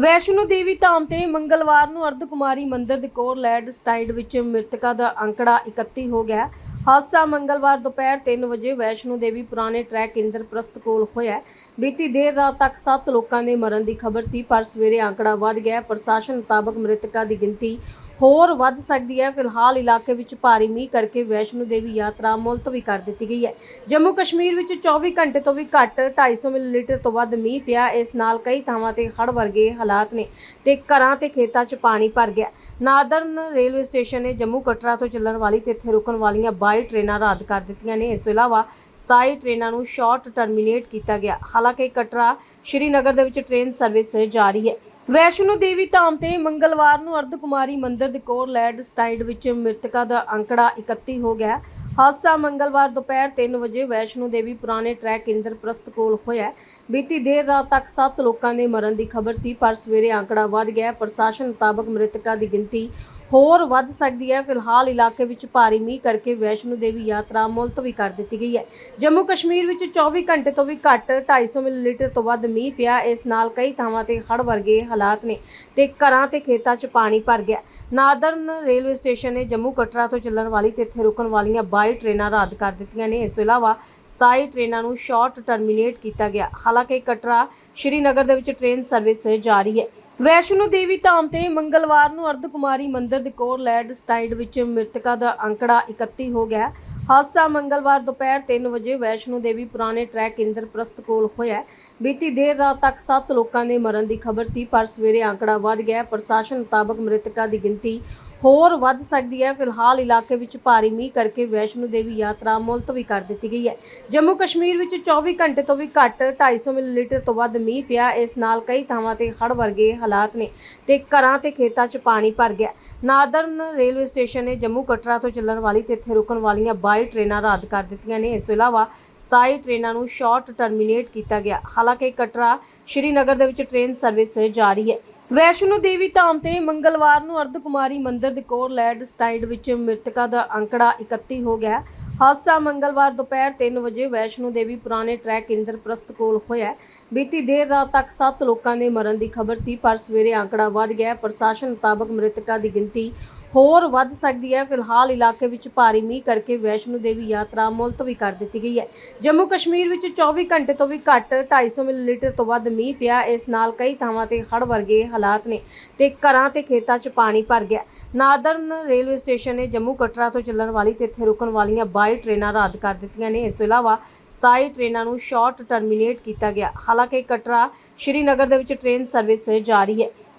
ਵੈਸ਼ਨੋ ਦੇਵੀ ਧਾਮ ਤੇ ਮੰਗਲਵਾਰ ਨੂੰ ਅਰਧ ਕੁਮਾਰੀ ਮੰਦਿਰ ਦੇ ਕੋਲ ਲੈਡ ਸਟਾਈਡ ਵਿੱਚ ਮ੍ਰਿਤਕਾਂ ਦਾ ਅੰਕੜਾ 31 ਹੋ ਗਿਆ ਹਾਦਸਾ ਮੰਗਲਵਾਰ ਦੁਪਹਿਰ 3 ਵਜੇ ਵੈਸ਼ਨੋ ਦੇਵੀ ਪੁਰਾਣੇ ਟਰੈਕ ਇੰਦਰਪ੍ਰਸਤ ਕੋਲ ਹੋਇਆ ਬੀਤੀ ਦੇਰ ਰਾਤ ਤੱਕ 7 ਲੋਕਾਂ ਦੇ ਮਰਨ ਦੀ ਖਬਰ ਸੀ, ਪਰ ਸਵੇਰੇ ਅੰਕੜਾ ਵੱਧ ਗਿਆ ਪ੍ਰਸ਼ਾਸਨ ਮੁਤਾਬਕ ਮ੍ਰਿਤਕਾਂ ਦੀ ਗਿਣਤੀ ਹੋਰ ਵੱਧ ਸਕਦੀ ਹੈ। ਫਿਲਹਾਲ ਇਲਾਕੇ ਵਿੱਚ ਭਾਰੀ ਮੀਂਹ ਕਰਕੇ ਵੈਸ਼ਨੂ ਦੇਵੀ ਯਾਤਰਾ ਮੁਲਤਵੀ ਕਰ ਦਿੱਤੀ ਗਈ ਹੈ। ਜੰਮੂ ਕਸ਼ਮੀਰ ਵਿੱਚ 24 ਘੰਟੇ ਤੋਂ ਵੀ ਘੱਟ 250 ਮਿਲੀਲੀਟਰ ਤੋਂ ਵੱਧ ਮੀਂਹ ਪਿਆ। ਇਸ ਨਾਲ ਕਈ ਥਾਵਾਂ ਤੇ ਹੜ ਵਰਗੇ ਹਾਲਾਤ ਨੇ ਤੇ ਘਰਾਂ ਤੇ ਖੇਤਾਂ 'ਚ ਪਾਣੀ ਭਰ ਗਿਆ। ਨਾਰਦਰਨ ਰੇਲਵੇ ਸਟੇਸ਼ਨ ਨੇ ਜੰਮੂ ਕਟਰਾ ਤੋਂ ਚੱਲਣ ਵਾਲੀ ਤੇ ਇੱਥੇ ਰੁਕਣ ਵਾਲੀਆਂ 22 ਟ੍ਰੇਨਾਂ ਰੱਦ ਕਰ ਦਿੱਤੀਆਂ ਨੇ। ਇਸ ਤੋਂ ਇਲਾਵਾ 27 ਟ੍ਰੇਨਾਂ ਨੂੰ ਸ਼ਾਰਟ ਟਰਮੀਨੇਟ ਕੀਤਾ ਗਿਆ। ਹਾਲਾਂਕਿ ਕਟਰਾ ਸ਼੍ਰੀਨਗਰ ਦੇ ਵਿੱਚ ਟ੍ਰੇਨ ਸਰਵਿਸ ਜਾਰੀ ਹੈ। ਵੈਸ਼ਨੋ ਦੇਵੀ ਧਾਮ ਤੇ ਮੰਗਲਵਾਰ ਨੂੰ ਅਰਧ ਕੁਮਾਰੀ ਮੰਦਿਰ ਦੇ ਕੋਲ ਲੈਡ ਸਟਾਈਡ ਵਿੱਚ ਮ੍ਰਿਤਕਾਂ ਦਾ ਅੰਕੜਾ 31 ਹੋ ਗਿਆ। ਹਾਦਸਾ ਮੰਗਲਵਾਰ ਦੁਪਹਿਰ 3 ਵਜੇ ਵੈਸ਼ਨੋ ਦੇਵੀ ਪੁਰਾਣੇ ਟਰੈਕ ਇੰਦਰਪ੍ਰਸਤ ਕੋਲ ਹੋਇਆ ਬੀਤੀ ਦੇਰ ਰਾਤ ਤੱਕ 7 ਲੋਕਾਂ ਦੇ ਮਰਨ ਦੀ ਖਬਰ ਸੀ, ਪਰ ਸਵੇਰੇ ਅੰਕੜਾ ਵਧ ਗਿਆ ਪ੍ਰਸ਼ਾਸਨ ਮੁਤਾਬਕ ਮ੍ਰਿਤਕਾਂ ਦੀ ਗਿਣਤੀ ਹੋਰ ਵੱਧ ਸਕਦੀ ਹੈ। ਫਿਲਹਾਲ ਇਲਾਕੇ ਵਿੱਚ ਭਾਰੀ ਮੀਂਹ ਕਰਕੇ ਵੈਸ਼ਨੂ ਦੇਵੀ ਯਾਤਰਾ ਮੁਲਤਵੀ ਕਰ ਦਿੱਤੀ ਗਈ ਹੈ। ਜੰਮੂ ਕਸ਼ਮੀਰ ਵਿੱਚ 24 ਘੰਟੇ ਤੋਂ ਵੀ ਘੱਟ 250 ਮਿਲੀਲੀਟਰ ਤੋਂ ਵੱਧ ਮੀਂਹ ਪਿਆ। ਇਸ ਨਾਲ ਕਈ ਥਾਵਾਂ ਤੇ ਹੜ ਵਰਗੇ ਹਾਲਾਤ ਨੇ ਤੇ ਘਰਾਂ ਤੇ ਖੇਤਾਂ 'ਚ ਪਾਣੀ ਭਰ ਗਿਆ। ਨਾਰਦਰਨ ਰੇਲਵੇ ਸਟੇਸ਼ਨ ਨੇ ਜੰਮੂ ਕਟਰਾ ਤੋਂ ਚੱਲਣ ਵਾਲੀ ਤੇ ਇੱਥੇ ਰੁਕਣ ਵਾਲੀਆਂ 22 ਟ੍ਰੇਨਾਂ ਰੱਦ ਕਰ ਦਿੱਤੀਆਂ ਨੇ। ਇਸ ਤੋਂ ਇਲਾਵਾ 27 ਟ੍ਰੇਨਾਂ ਨੂੰ ਸ਼ਾਰਟ ਟਰਮੀਨੇਟ ਕੀਤਾ ਗਿਆ। ਹਾਲਾਂਕਿ ਕਟਰਾ ਸ਼੍ਰੀਨਗਰ ਦੇ ਵਿੱਚ ਟ੍ਰੇਨ ਸਰਵਿਸ ਜਾਰੀ ਹੈ। ਵੈਸ਼ਨੋ ਦੇਵੀ ਧਾਮ ਤੇ ਮੰਗਲਵਾਰ ਨੂੰ ਅਰਧ ਕੁਮਾਰੀ ਮੰਦਿਰ ਦੇ ਕੋਲ ਲੈਡ ਸਟਾਈਡ ਵਿੱਚ ਮ੍ਰਿਤਕਾਂ ਦਾ ਅੰਕੜਾ 31 ਹੋ ਗਿਆ ਹਾਦਸਾ ਮੰਗਲਵਾਰ ਦੁਪਹਿਰ 3 ਵਜੇ ਵੈਸ਼ਨੋ ਦੇਵੀ ਪੁਰਾਣੇ ਟਰੈਕ ਇੰਦਰਪ੍ਰਸਤ ਕੋਲ ਹੋਇਆ ਬੀਤੀ ਦੇਰ ਰਾਤ ਤੱਕ 7 ਲੋਕਾਂ ਦੇ ਮਰਨ ਦੀ ਖਬਰ ਸੀ, ਪਰ ਸਵੇਰੇ ਅੰਕੜਾ ਵਧ ਗਿਆ ਪ੍ਰਸ਼ਾਸਨ ਮੁਤਾਬਕ ਮ੍ਰਿਤਕਾਂ ਦੀ ਗਿਣਤੀ ਹੋਰ ਵੱਧ ਸਕਦੀ ਹੈ। ਫਿਲਹਾਲ ਇਲਾਕੇ ਵਿੱਚ ਭਾਰੀ ਮੀਂਹ ਕਰਕੇ ਵੈਸ਼ਨੂ ਦੇਵੀ ਯਾਤਰਾ ਮੁਲਤਵੀ ਕਰ ਦਿੱਤੀ ਗਈ ਹੈ। ਜੰਮੂ ਕਸ਼ਮੀਰ ਵਿੱਚ 24 ਘੰਟੇ ਤੋਂ ਵੀ ਘੱਟ 250 ਮਿਲੀਲੀਟਰ ਤੋਂ ਵੱਧ ਮੀਂਹ ਪਿਆ। ਇਸ ਨਾਲ ਕਈ ਥਾਵਾਂ ਤੇ ਹੜ੍ਹ ਵਰਗੇ ਹਾਲਾਤ ਨੇ ਤੇ ਘਰਾਂ ਤੇ ਖੇਤਾਂ 'ਚ ਪਾਣੀ ਭਰ ਗਿਆ। ਨਾਰਦਰਨ ਰੇਲਵੇ ਸਟੇਸ਼ਨ ਨੇ ਜੰਮੂ ਕਟਰਾ ਤੋਂ ਚੱਲਣ ਵਾਲੀ ਤੇ ਇੱਥੇ ਰੁਕਣ ਵਾਲੀਆਂ 22 ਟ੍ਰੇਨਾਂ ਰੱਦ ਕਰ ਦਿੱਤੀਆਂ ਨੇ। ਇਸ ਤੋਂ ਇਲਾਵਾ 27 ਟ੍ਰੇਨਾਂ ਨੂੰ ਸ਼ਾਰਟ ਟਰਮੀਨੇਟ ਕੀਤਾ ਗਿਆ। ਹਾਲਾਂਕਿ ਕਟਰਾ ਸ਼੍ਰੀਨਗਰ ਦੇ ਵਿੱਚ ਟ੍ਰੇਨ ਸਰਵਿਸ ਜਾਰੀ ਹੈ। ਵੈਸ਼ਨੋ ਦੇਵੀ ਧਾਮ ਤੇ ਮੰਗਲਵਾਰ ਨੂੰ ਅਰਧ ਕੁਮਾਰੀ ਮੰਦਿਰ ਦੇ ਕੋਲ ਲੈਡ ਸਟਾਈਡ ਵਿੱਚ ਮ੍ਰਿਤਕਾਂ ਦਾ ਅੰਕੜਾ 31 ਹੋ ਗਿਆ ਹਾਦਸਾ ਮੰਗਲਵਾਰ ਦੁਪਹਿਰ 3 ਵਜੇ ਵੈਸ਼ਨੋ ਦੇਵੀ ਪੁਰਾਣੇ ਟਰੈਕ ਇੰਦਰਪ੍ਰਸਥ ਕੋਲ ਹੋਇਆ ਬੀਤੀ ਦੇਰ ਰਾਤ ਤੱਕ 7 ਲੋਕਾਂ ਦੇ ਮਰਨ ਦੀ ਖਬਰ ਸੀ, ਪਰ ਸਵੇਰੇ ਅੰਕੜਾ ਵੱਧ ਗਿਆ ਪ੍ਰਸ਼ਾਸਨ ਮੁਤਾਬਕ ਮ੍ਰਿਤਕਾਂ ਦੀ ਗਿਣਤੀ ਹੋਰ ਵੱਧ ਸਕਦੀ ਹੈ। ਫਿਲਹਾਲ ਇਲਾਕੇ ਵਿੱਚ ਭਾਰੀ ਮੀਂਹ ਕਰਕੇ ਵੈਸ਼ਨੋ ਦੇਵੀ ਯਾਤਰਾ ਮੁਲਤਵੀ ਕਰ ਦਿੱਤੀ ਗਈ ਹੈ। ਜੰਮੂ ਕਸ਼ਮੀਰ ਵਿੱਚ 24 ਘੰਟੇ ਤੋਂ ਵੀ ਘੱਟ 250 ਮਿਲੀਲੀਟਰ ਤੋਂ ਵੱਧ ਮੀਂਹ ਪਿਆ। ਇਸ ਨਾਲ ਕਈ ਥਾਵਾਂ ਤੇ ਹੜ੍ਹ ਵਰਗੇ ਹਾਲਾਤ ਨੇ ਤੇ ਘਰਾਂ ਤੇ ਖੇਤਾਂ 'ਚ ਪਾਣੀ ਭਰ ਗਿਆ। ਨਾਰਦਰਨ ਰੇਲਵੇ ਸਟੇਸ਼ਨ ਨੇ ਜੰਮੂ ਕਟਰਾ ਤੋਂ ਚੱਲਣ ਵਾਲੀ ਤੇ ਇੱਥੇ ਰੁਕਣ ਵਾਲੀਆਂ 22 ਟ੍ਰੇਨਾਂ ਰੱਦ ਕਰ ਦਿੱਤੀਆਂ ਨੇ। ਇਸ ਤੋਂ ਇਲਾਵਾ 27 ਟ੍ਰੇਨਾਂ ਨੂੰ ਸ਼ਾਰਟ ਟਰਮੀਨੇਟ ਕੀਤਾ ਗਿਆ। ਹਾਲਾਂਕਿ ਕਟਰਾ ਸ਼੍ਰੀਨਗਰ ਦੇ ਵਿੱਚ ਟ੍ਰੇਨ ਸਰਵਿਸ ਜਾਰੀ ਹੈ।